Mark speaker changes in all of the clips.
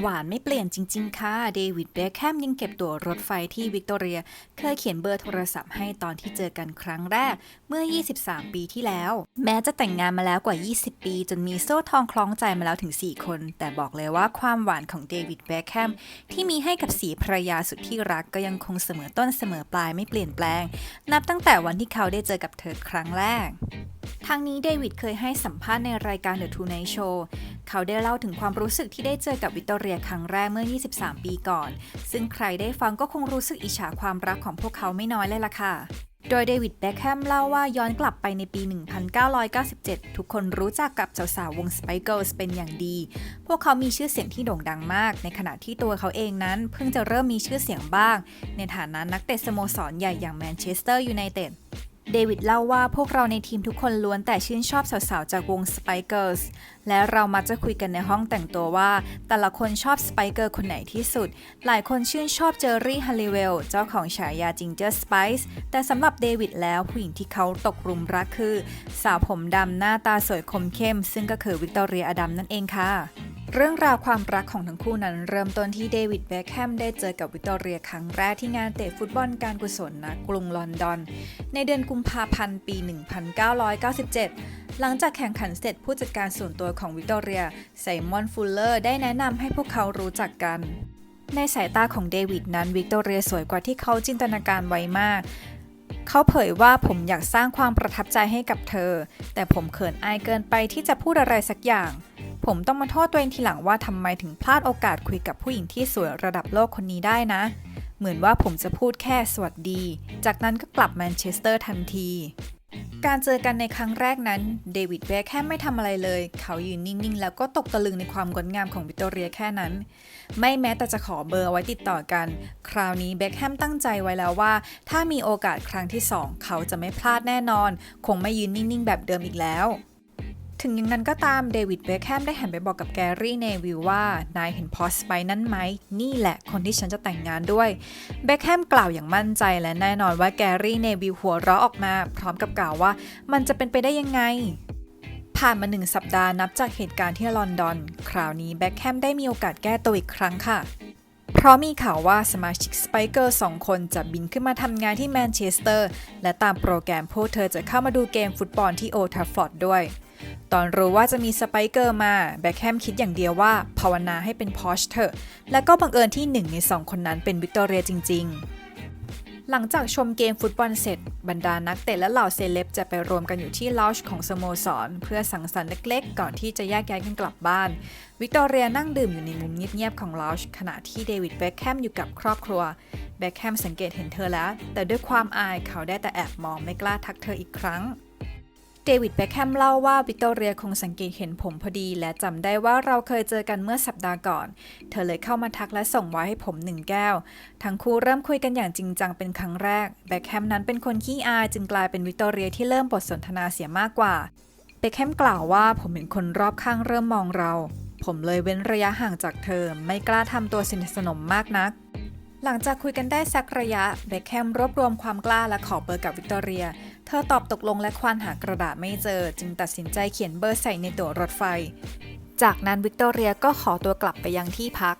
Speaker 1: หวานไม่เปลี่ยนจริง ๆ ค่ะ เดวิดเบคแฮมยังเก็บตั๋วรถไฟที่วิกตอเรีย เคยเขียนเบอร์โทรศัพท์ให้ตอนที่เจอกันครั้งแรกเมื่อ 23 ปีที่แล้ว แม้จะแต่งงานมาแล้วกว่า 20 ปี จนมีโซ่ทองคล้องใจมาแล้วถึง 4 คน แต่บอกเลยว่าความหวานของเดวิดเบคแฮมที่มีให้กับสีภรรยาสุดที่รักก็ยังคงเสมอต้นเสมอปลายไม่เปลี่ยนแปลง นับตั้งแต่วันที่เขาได้เจอกับเธอครั้งแรกทั้งนี้เดวิดเคยให้สัมภาษณ์ในรายการ The Tonight Show เขาได้เล่าถึงความรู้สึกที่ได้เจอกับวิกตอเรียครั้งแรกเมื่อ 23 ปีก่อน ซึ่งใครได้ฟังก็คงรู้สึกอิจฉาความรักของพวกเขาไม่น้อยเลยล่ะค่ะโดยเดวิดแบ็คแฮมเล่าว่าย้อนกลับไปในปี 1997 ทุกคนรู้จักกับสาวๆวง Spice Girls เป็นอย่างดี พวกเขามีชื่อเสียงที่โด่งดังมาก ในขณะที่ตัวเขาเองนั้นเพิ่งจะเริ่มมีชื่อเสียงบ้าง ในฐานะนักเตะสโมสรใหญ่อย่างแมนเชสเตอร์ยูไนเต็ด เดวิดเล่าว่าพวกเราในทีมทุกคนล้วนแต่ชื่นชอบสาวๆ จากวง Spice Girls และเรามักจะคุยกันในห้องแต่งตัวว่า แต่ละคนชอบ Spice Girl คนไหนที่สุด หลายคนชื่นชอบเจอรี่ฮัลลีเวลเจ้าของฉายาจิงเจอร์สไปซ์แต่สำหรับเดวิดแล้วผู้หญิงที่เขาตกหลุมรักคือ สาวผมดำหน้าตาสวยคมเข้ม ซึ่งก็คือวิกตอเรียอดัมนั่นเองค่ะ เรื่องราวความรักของทั้งคู่นั้นเริ่มต้นที่เดวิดเบคแฮมได้เจอกับวิกตอเรียครั้งแรกที่งานเตะฟุตบอลการกุศลณกรุงลอนดอน ในเดือนกุมภาพันธ์ปี 1997 หลังจากแข่งขันเสร็จผู้จัดการส่วนตัวของวิกตอเรียไซมอนฟูลเลอร์ได้แนะนำให้พวกเขารู้จักกัน ในสายตาของเดวิดนั้นวิกตอเรียสวยกว่าที่เขาจินตนาการไว้มากเขาเผยว่าผมอยากสร้างความประทับใจให้กับเธอ แต่ผมเขินอายเกินไปที่จะพูดอะไรสักอย่าง ผมต้องมาโทษตัวเองทีหลังว่าทำไมถึงพลาดโอกาสคุยกับผู้หญิงที่สวยระดับโลกคนนี้ได้นะ เหมือนว่าผมจะพูดแค่สวัสดี จากนั้นก็กลับแมนเชสเตอร์ทันทีการเจอกันในครั้งแรกนั้น เดวิดเบคแค่ไม่ทำอะไรเลย เขายืนนิ่งๆ แล้วก็ตกตะลึงในความงดงามของวิกตอเรียแค่นั้น ไม่แม้แต่จะขอเบอร์ไว้ติดต่อกัน คราวนี้เบคแฮมตั้งใจไว้แล้วว่า ถ้ามีโอกาสครั้งที่สองเขาจะไม่พลาดแน่นอน คงไม่ยืนนิ่งๆ แบบเดิมอีกแล้ว ถึงอย่างนั้นก็ตามเดวิดเบคแฮมได้หันไปบอกกับแกรี่เนวิลว่า นายเห็นพอสไปนั่นไหม นี่แหละคนที่ฉันจะแต่งงานด้วย เบคแฮมกล่าวอย่างมั่นใจและแน่นอนว่าแกรี่เนวิลหัวเราะออกมา พร้อมกับกล่าวว่า มันจะเป็นไปได้ยังไงผ่านมาหนึ่งสัปดาห์นับจากเหตุการณ์ที่ลอนดอน คราวนี้แบ็คแฮมได้มีโอกาสแก้ตัวอีกครั้งค่ะ เพราะมีข่าวว่าสมาชิกสไปเกอร์สองคนจะบินขึ้นมาทำงานที่แมนเชสเตอร์ และตามโปรแกรมพวกเธอจะเข้ามาดูเกมฟุตบอลที่โอทัฟฟอร์ดด้วย ตอนรู้ว่าจะมีสไปเกอร์มาแบ็คแฮมคิดอย่างเดียวว่าภาวนาให้เป็นพอชเถอะและก็บังเอิญที่หนึ่งในสองคนนั้นเป็นวิกตอเรียจริง ๆ หลังจากชมเกมฟุตบอลเสร็จ บรรดานักเตะและเหล่าเซเลบจะไปรวมกันอยู่ที่ลาวช์ของสโมสร เพื่อสังสรรค์เล็ก ๆ ก่อนที่จะแยกย้ายกันกลับบ้าน วิกตอเรียนั่งดื่มอยู่ในมุมเงียบๆของลาวช์ขณะที่เดวิดเบคแฮมอยู่กับครอบครัวเบคแฮมสังเกตเห็นเธอแล้ว แต่ด้วยความอายเขาได้แต่แอบมองไม่กล้าทักเธออีกครั้ง เดวิดเบคแฮมเล่าว่าวิกตอเรียคงสังเกตเห็นผมพอดี และจำได้ว่าเราเคยเจอกันเมื่อสัปดาห์ก่อน เธอเลยเข้ามาทักและส่งไว้ให้ผมหนึ่งแก้ว ทั้งคู่เริ่มคุยกันอย่างจริงจังเป็นครั้งแรกเบคแฮมนั้นเป็นคนขี้อายจึงกลายเป็นวิกตอเรียที่เริ่มบทสนทนาเสียมากกว่าเบคแฮมกล่าวว่าผมเห็นคนรอบข้างเริ่มมองเรา ผมเลยเว้นระยะห่างจากเธอไม่กล้าทำตัวสนิทสนมมากนักหลังจากคุยกันได้สักระยะเบคแฮมรวบรวมความกล้าและขอเบอร์กับวิกตอเรีย เธอตอบตกลงและควานหากระดาษไม่เจอ จึงตัดสินใจเขียนเบอร์ใส่ในตั๋วรถไฟ จากนั้นวิกตอเรียก็ขอตัวกลับไปยังที่พัก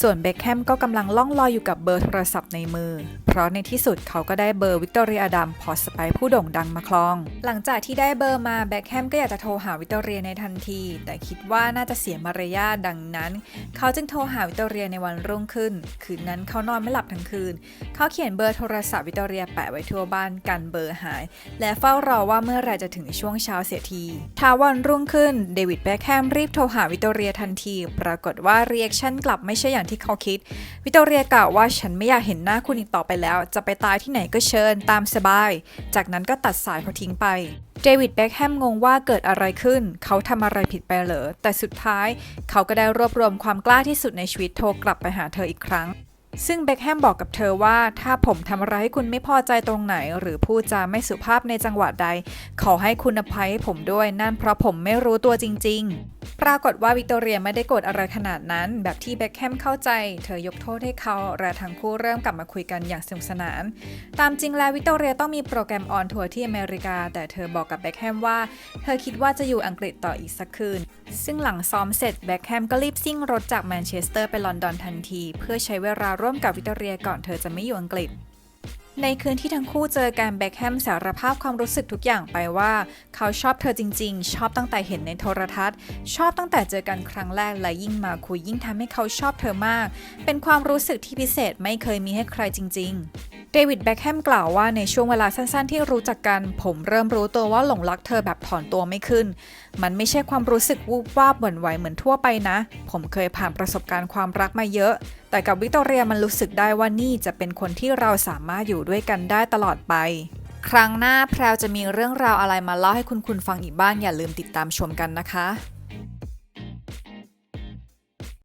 Speaker 1: ส่วนเบคแฮมก็กำลังล่องลอยอยู่กับเบอร์โทรศัพท์ในมือ เพราะในที่สุดเขาก็ได้เบอร์วิกตอเรียดัมพอสไปผู้โด่งดังมาคลอง หลังจากที่ได้เบอร์มาเบคแฮมก็อยากจะโทรหาวิกตอเรียในทันที แต่คิดว่าน่าจะเสียมารยาทดังนั้น เขาจึงโทรหาวิกตอเรียในวันรุ่งขึ้น คืนนั้นเขานอนไม่หลับทั้งคืน เขาเขียนเบอร์โทรศัพท์วิกตอเรียแปะไว้ทั่วบ้านกันเบอร์หาย และเฝ้ารอว่าเมื่อไรจะถึงช่วงเช้าเสียทีท้าวันรุ่งขึ้นเดวิดแบ็คแฮมรีบโทรหาวิกตอเรียทันที ปรากฏว่ารีแอคชั่นกลับไม่ใช่อย่างที่เขาคิด วิตอเรียกล่าวว่าฉันไม่อยากเห็นหน้าคุณอีกต่อไปแล้ว จะไปตายที่ไหนก็เชิญตามสบาย จากนั้นก็ตัดสายเขาทิ้งไป เดวิดแบ็คแฮมงงว่าเกิดอะไรขึ้น เขาทำอะไรผิดไปเหรอ แต่สุดท้ายเขาก็ได้รวบรวมความกล้าที่สุดในชีวิตโทรกลับไปหาเธออีกครั้งซึ่งเบคแฮมบอกกับเธอว่า ถ้าผมทำอะไรให้คุณไม่พอใจตรงไหน หรือพูดจาไม่สุภาพในจังหวะใด ขอให้คุณอภัยให้ผมด้วย นั่นเพราะผมไม่รู้ตัวจริง ๆ ปรากฏว่าวิกตอเรียไม่ได้โกรธอะไรขนาดนั้น แบบที่เบคแฮมเข้าใจ เธอยกโทษให้เขาและทั้งคู่เริ่มกลับมาคุยกันอย่างสนุกสนาน ตามจริงแล้ววิกตอเรียต้องมีโปรแกรมออนทัวร์ที่อเมริกา แต่เธอบอกกับเบคแฮมว่า เธอคิดว่าจะอยู่อังกฤษต่ออีกสักคืน ซึ่งหลังซ้อมเสร็จแบ็คแฮมก็รีบซิ่งรถจากแมนเชสเตอร์ไปลอนดอนทันที เพื่อใช้เวลาร่วมกับวิกตอเรียก่อนเธอจะไม่อยู่อังกฤษ ในคืนที่ทั้งคู่เจอกันแบ็คแฮมสารภาพความรู้สึกทุกอย่างไปว่า เขาชอบเธอจริงๆ ชอบตั้งแต่เห็นในโทรทัศน์ ชอบตั้งแต่เจอกันครั้งแรกและยิ่งมาคุยยิ่งทำให้เขาชอบเธอมาก เป็นความรู้สึกที่พิเศษไม่เคยมีให้ใครจริง ๆ เดวิดแบ็คแฮมกล่าวว่าในช่วงเวลาสั้นๆ ที่รู้จักกัน ผมเริ่มรู้ตัวว่าหลงรักเธอแบบถอนตัวไม่ขึ้น มันไม่ใช่ความรู้สึกวูบวาบหวั่นไหวเหมือนทั่วไปนะ ผมเคยผ่านประสบการณ์ความรักมาเยอะ แต่กับวิกตอเรียมันรู้สึกได้ว่านี่จะเป็นคนที่เราสามารถอยู่ด้วยกันได้ตลอดไป ครั้งหน้าแพรวจะมีเรื่องราวอะไรมาเล่าให้คุณคุณฟังอีกบ้างอย่าลืมติดตามชมกันนะคะ